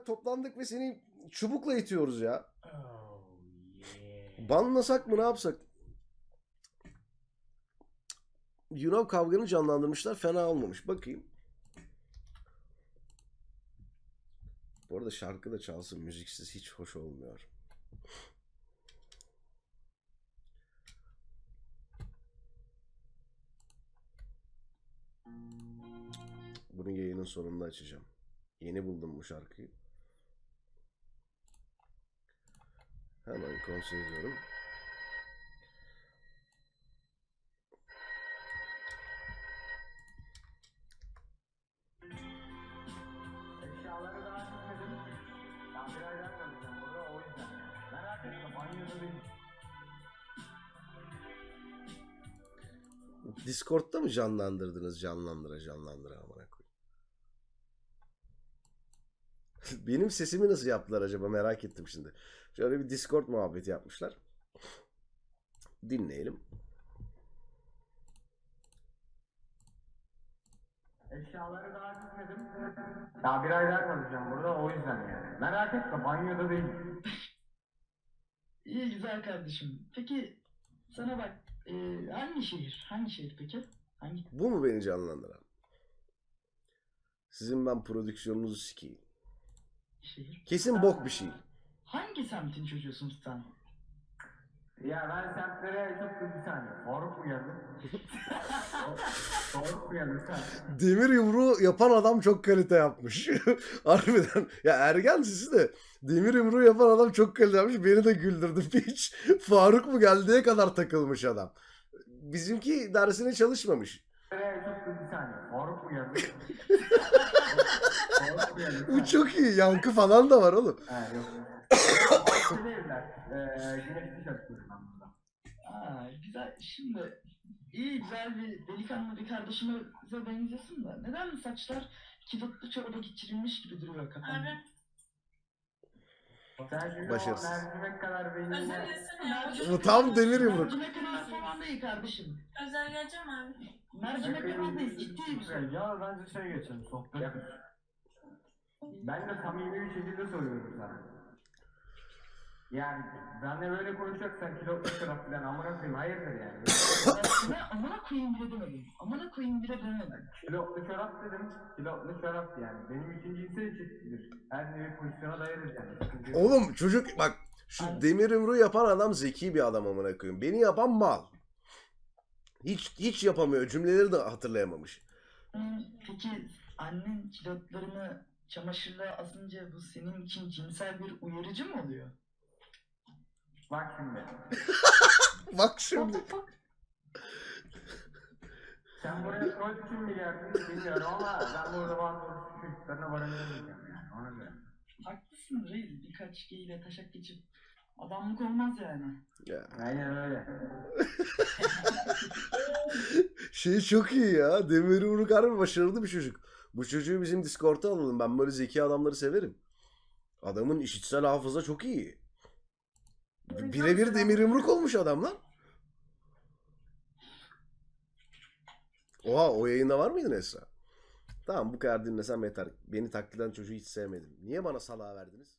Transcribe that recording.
olarak toplandık ve seni çubukla itiyoruz ya. Oh. Banlasak mı ne yapsak? Yunav kavganı canlandırmışlar. Fena olmamış. Bakayım. Bu arada şarkı da çalsın. Müziksiz hiç hoş olmuyor. Bunu yayının sonunda açacağım. Yeni buldum bu şarkıyı. Hemen kontrol ediyorum. Eşyaları daha çıkmadım. Ben bir aydan kalacağım burada o yüzden. Merak etme banyoda değil. Discord'da mı canlandırdınız canlandıra canlandıra amına koyayım. Benim sesimi nasıl yaptılar acaba merak ettim şimdi. Şöyle bir Discord muhabbeti yapmışlar. Dinleyelim. Eşyaları daha çıkmadım. Daha bir aydan kalacağım burada o yüzden yani. Merak etme banyoda değil. İyi güzel kardeşim. Peki sana bak e, hangi şehir? Hangi şehir peki? Hangi Bu mu beni canlandıran? Sizin ben prodüksiyonunuzu sikeyim. Şehir? Kesin bok bir şey. Hangi semtin çocuğusun sen? Ya ben semtlere çok bir saniye. Faruk mu geldi? Faruk mu geldi sen? Demir yumruğu yapan adam çok kalite yapmış. Harbiden. Ya ergen sizi de demir yumruğu yapan adam çok kalite yapmış. Beni de güldürdü piç. Faruk mu geldiğe kadar takılmış adam. Bizimki dersine çalışmamış. Semtlere çok bir saniye. Faruk mu geldi? Bu çok iyi. Yankı falan da var oğlum. Ha yok. Bahçeli evler. Eee güneşli çalışıyorum ben burada. Aa, güzel. Şimdi iyi güzel bir delikanlı bir kardeşimize benziyorsun da neden saçlar kilotlu çoraba geçirilmiş gibi duruyor Sen şimdi Başarısız. mercimek kadar beynine... özel. Bu tam demir yumruk. Mercimek kadar falan değil kardeşim. Özel geleceğim abi. Mercimek kadar değil ciddi bir şey. Ya bence şey geçelim sohbet. Ben de samimi bir şekilde soruyorum sana. Yani benle böyle konuşacaksan kilo ısıraf falan amına koyayım hayırdır yani. Ne amına koyayım bile demedim. Amına koyayım bile demedim. Kilotlu çorap dedim. Kilotlu çorap yani. Benim için cinsel eşitlidir. Her nevi pozisyona dayanır yani. Oğlum çocuk bak şu demir yumruğu yapan adam zeki bir adam amına koyayım. Beni yapan mal. Hiç hiç yapamıyor. Cümleleri de hatırlayamamış. Hmm, Peki annen kilotlarını çamaşırla asınca bu senin için cinsel bir uyarıcı mı oluyor? Bak şimdi. Bak şimdi. Sen buraya troll için mi geldin bilmiyorum ama ben burada bazı çocuklarına barındırmayacağım yani ona göre. Haklısın reis. Birkaç geyle taşak geçip adamlık olmaz yani. Ya, Aynen öyle. şey çok iyi ya. Demir yumruk harbi başarılı bir çocuk. Bu çocuğu bizim Discord'a alalım. Ben böyle zeki adamları severim. Adamın işitsel hafıza çok iyi. Birebir demir yumruk olmuş adam lan. Oha o yayında var mıydın Esra? Tamam bu kadar dinlesem yeter. Beni taklit eden çocuğu hiç sevmedim. Niye bana salağı verdiniz?